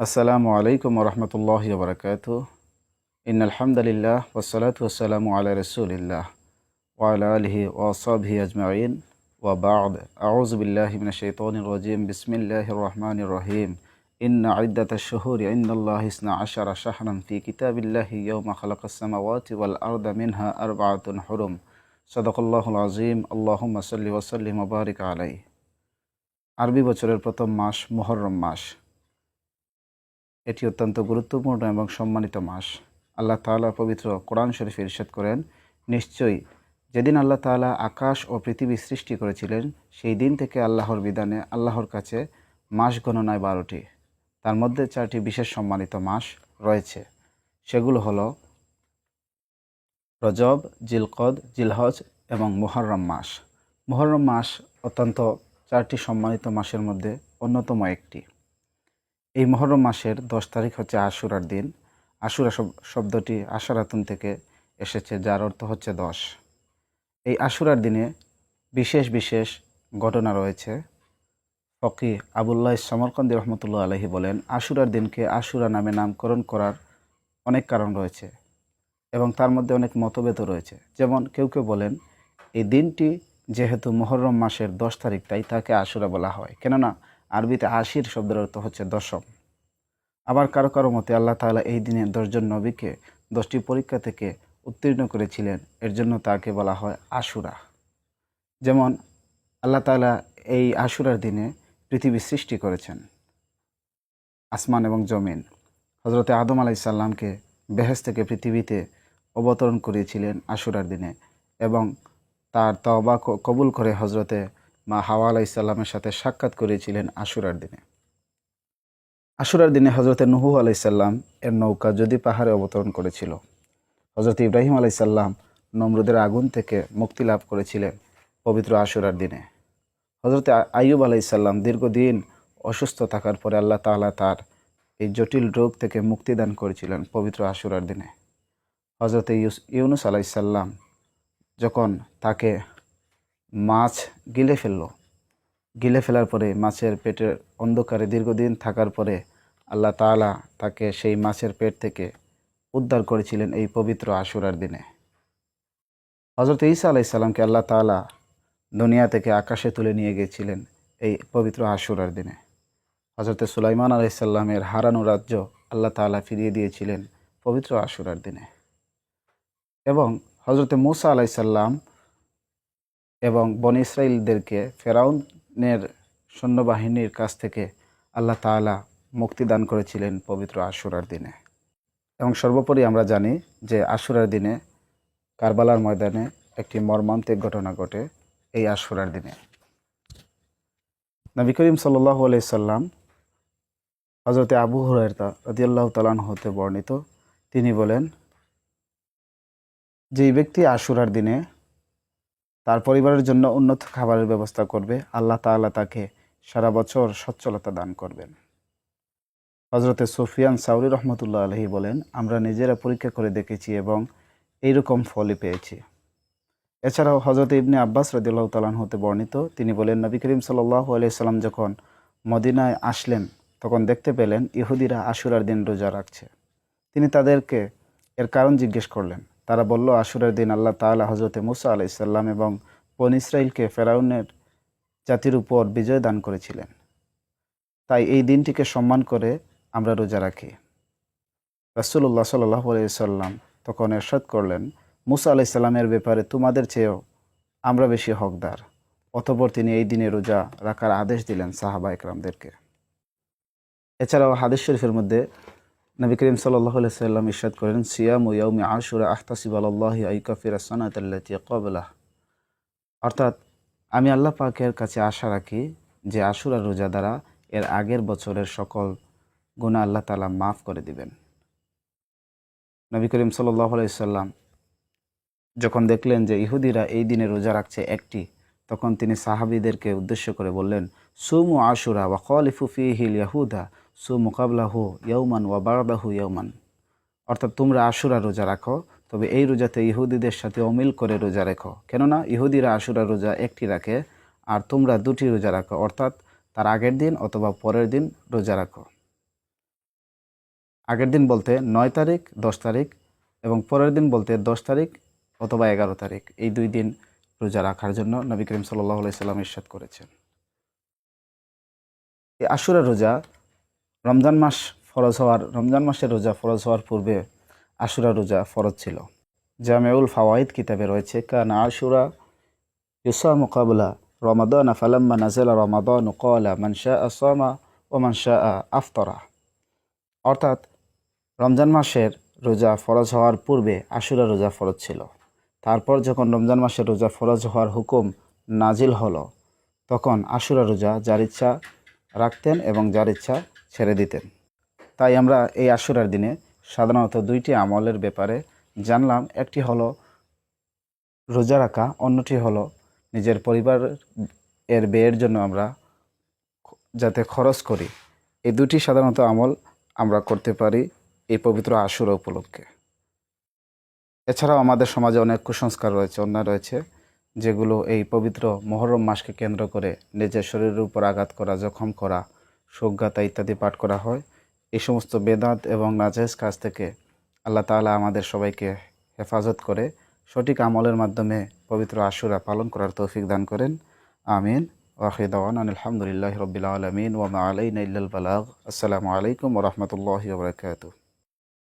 আসসালামু আলাইকুম রহমতুল্লাহ বরকাত ইন আলহামদুলিল্লাহ ওসলাত ওসালামু আলা রসুলিল্লাহ ওয়ালা আলহি ওসবহি আজমাইন ওয়াবাদ আউজ বিল্লাহ মিন শৈতন রজিম বিসমিল্লাহ রহমান রহিম ইন عدة الشهور عند الله اثنا عشر شهرا في كتاب الله يوم خلق السماوات والأرض منها أربعة حرم صدق الله العظيم اللهم صل وسلم وبارك عليه আরবি বছরের প্রথম মাস মুহররম মাস এটি অত্যন্ত গুরুত্বপূর্ণ এবং সম্মানিত মাস। আল্লাহ তাআলা পবিত্র কোরআন শরীফে ইরশাদ করেন, নিশ্চয়ই যেদিন আল্লাহ তাআলা আকাশ ও পৃথিবী সৃষ্টি করেছিলেন, সেই দিন থেকে আল্লাহর বিধানে, আল্লাহর কাছে মাস গণনায় বারোটি। তার মধ্যে চারটি বিশেষ সম্মানিত মাস রয়েছে। সেগুলো হলো রজব, জিলকদ, জিলহজ এবং মুহররম মাস। মুহররম মাস অত্যন্ত চারটি সম্মানিত মাসের মধ্যে অন্যতম একটি। এই মহরম মাসের দশ তারিখ হচ্ছে আশুরার দিন। আশুরা শব- শব্দটি আশারাতুন থেকে এসেছে, যার অর্থ হচ্ছে দশ। এই আশুরার দিনে বিশেষ বিশেষ ঘটনা রয়েছে। ফকি আবুল্লাহ সমরকন্দি রহমতুল্লাহ আলহি বলেন, আশুরার দিনকে আশুরা নামে নামকরণ করার অনেক কারণ রয়েছে এবং তার মধ্যে অনেক মতভেদও রয়েছে। যেমন কেউ কেউ বলেন, এই দিনটি যেহেতু মহরম মাসের দশ তারিখ, তাই তাকে আশুরা বলা হয়। কেননা আরবিতে আশির শব্দের অর্থ হচ্ছে দশম। আবার কারও কারও মতে আল্লাহ তাআলা এই দিনে দশজন নবীকে দশটি পরীক্ষা থেকে উত্তীর্ণ করেছিলেন। এর জন্য তাকে বলা হয় আশুরা। যেমন, আল্লাহ তাআলা এই আশুরার দিনে পৃথিবী সৃষ্টি করেছেন। আসমান এবং জমিন। হজরতে আদম আলাইসাল্লামকে বেহেস থেকে পৃথিবীতে অবতরণ করিয়েছিলেন আশুরার দিনে এবং তার তওবা ক- কবুল করে হজরতে মা হাওয়া আলাইসাল্লামের সাথে সাক্ষাৎ করেছিলেন আশুরার দিনে। আশুরার দিনে হজরতে নুহু আলাইসাল্লাম এর নৌকা যদি পাহাড়ে অবতরণ করেছিল। হজরত ইব্রাহিম আলাইসাল্লাম নমরুদের আগুন থেকে মুক্তি লাভ করেছিলেন পবিত্র আশুরার দিনে। হজরতে আ- আইয়ুব আলাইসাল্লাম দীর্ঘদিন অসুস্থ থাকার পরে আল্লাহ তাআলা তার এই জটিল রোগ থেকে মুক্তি দান করেছিলেন পবিত্র আশুরার দিনে। হজরতে ইউনুস আলাইসাল্লাম যখন তাকে মাছ গিলে ফেলল। গিলে ফেলার পরে মাছের পেটের অন্ধকারে দীর্ঘদিন থাকার পরে আল্লাহ তাআলা তাকে সেই মাছের পেট থেকে উদ্ধার করেছিলেন এই পবিত্র আশুরার দিনে। হজরত ঈসা আলাইসাল্লামকে আল্লাহ তাআলা দুনিয়া থেকে আকাশে তুলে নিয়ে গিয়েছিলেন এই পবিত্র আশুরার দিনে। হজরত সুলাইমান আলাইসাল্লামের হারানো রাজ্য আল্লাহ তাআলা ফিরিয়ে দিয়েছিলেন পবিত্র আশুরার দিনে। এবং হজরত মুসা আলাইসাল্লাম এবং বন ইসরায়েলদেরকে ফেরাউনের সৈন্যবাহিনীর কাছ থেকে আল্লাহ তাআলা মুক্তি দান করেছিলেন পবিত্র আশুরার দিনে। এবং সর্বোপরি আমরা জানি যে আশুরার দিনে কারবালার ময়দানে একটি মর্মান্তিক ঘটনা ঘটে এই আশুরার দিনে। নবী করিম সাল্লাহ সাল্লাম হজরতে আবু হুরায়রা রদিয়াল্লাহ তালান হতে বর্ণিত। তিনি বলেন, যেই ব্যক্তি আশুরার দিনে তার পরিবারের জন্য উন্নত খাবারের ব্যবস্থা করবে। আল্লাহ তাআলা তাকে সারা বছর সচ্ছলতা দান করবেন। হজরতে সুফিয়ান সাউরি রহমতুল্লাহ আলহি বলেন, আমরা নিজেরা পরীক্ষা করে দেখেছি এবং এইরকম ফলই পেয়েছি। এছাড়াও হজরত ইবনে আব্বাস রদিল্লাহ তালান হতে বর্ণিত, তিনি বলেন, নবী করিম সাল্লাহ আলাইসাল্লাম যখন মদিনায় আসলেন, তখন দেখতে পেলেন ইহুদিরা আশুরার দিন রোজা রাখছে। তিনি তাদেরকে এর কারণ জিজ্ঞেস করলেন তারা বলল আশুরার দিন আল্লাহ তাআলা হজরতে মুসা আলাইসাল্লাম এবং বন ইসরাইলকে ফেরাউনের জাতির উপর বিজয় দান করেছিলেন। তাই এই দিনটিকে সম্মান করে আমরা রোজা রাখি। রাসুল্লাহ সাল্লাহ সাল্লাম তখন এরশাদ করলেন, মুসা আলাইসাল্লামের ব্যাপারে তোমাদের চেয়েও আমরা বেশি হকদার। অতপর তিনি এই দিনে রোজা রাখার আদেশ দিলেন সাহাবা একরামদেরকে এছাড়াও হাদিস শরীফের মধ্যে নবী করিম সাল্লাম ইরশাদ করেন, সিয়াম ইয়াউমি আশুরা আহতাসিব আল্লাহি আইকাফির কবলাহ অর্থাৎ আমি আল্লাহ পাকের কাছে আশা রাখি যে আশুরা রোজা দ্বারা এর আগের বছরের সকল গুণা আল্লাহ তালা মাফ করে দিবেন। নবী করিম সাল্লাহ সাল্লাম যখন দেখলেন যে ইহুদিরা এই দিনে রোজা রাখছে একটি, তখন তিনি সাহাবিদেরকে উদ্দেশ্য করে বললেন, সুমু আশুরা ওয়া খলিফু হিল ইয়াহুদা। সু মুকাবলাহু ইয়ৌমান ওয়া বারদাহু ইয়ৌমান অর্থাৎ তোমরা আশুরা রোজা রাখো, তবে এই রোজাতে ইহুদিদের সাথে অমিল করে রোজা রেখো। কেননা ইহুদিরা আশুরা রোজা একটি রাখে, আর তোমরা দুটি রোজা রাখো, অর্থাৎ তার আগের দিন অথবা পরের দিন রোজা রাখো। আগের দিন বলতে নয় তারিখ, দশ তারিখ, এবং পরের দিন বলতে দশ তারিখ অথবা এগারো তারিখ। এই দুই দিন রোজা রাখার জন্য নবী করিম সাল্লাহ সাল্লাম ইরশাদ করেছেন। এই আশুরা রোজা রমজান মাস ফরজ হওয়ার, রমজান মাসের রোজা ফরজ হওয়ার পূর্বে আশুরা রোজা ফরজ ছিল। জামেউল ফাওয়াইদ কিতাবে রয়েছে, কান আশুরা ইউসা মুকাবলা রমাদান ফালাম্মা নাজেলা রমাদান কলা মানশা আসামা ও মানশা আফতরা। অর্থাৎ রমজান মাসের রোজা ফরজ হওয়ার পূর্বে আশুরা রোজা ফরজ ছিল। তারপর যখন রমজান মাসের রোজা ফরজ হওয়ার হুকুম নাজিল হলো, তখন আশুরা রোজা যার ইচ্ছা রাখতেন এবং যার ইচ্ছা ছেড়ে দিতেন। তাই আমরা এই আশুরার দিনে সাধারণত দুইটি আমলের ব্যাপারে জানলাম। একটি হলো রোজা রাখা, অন্যটি হলো নিজের পরিবার এর ব্যয়ের জন্য আমরা যাতে খরচ করি। এই দুটি সাধারণত আমল আমরা করতে পারি এই পবিত্র আশুরা উপলক্ষে। এছাড়াও আমাদের সমাজে অনেক কুসংস্কার রয়েছে, অন্যায় রয়েছে, যেগুলো এই পবিত্র মহরম মাসকে কেন্দ্র করে নিজের শরীরের উপর আঘাত করা, জখম করা সজ্ঞাতা ইত্যাদি পাঠ করা হয়। এই সমস্ত বেদাত এবং নাজেজ কাজ থেকে আল্লাহ তালা আমাদের সবাইকে হেফাজত করে সঠিক আমলের মাধ্যমে পবিত্র আশুরা পালন করার তৌফিক দান করেন। আমিন। ওয়াহিদাওয়ান আলহামদুলিল্লাহ রবিল আলমিন। ওয়ামা আলাইন ইল্লাল বালাগ। আসসালামু আলাইকুম ওরহমতুল্লাহ ওবরাকাতুহ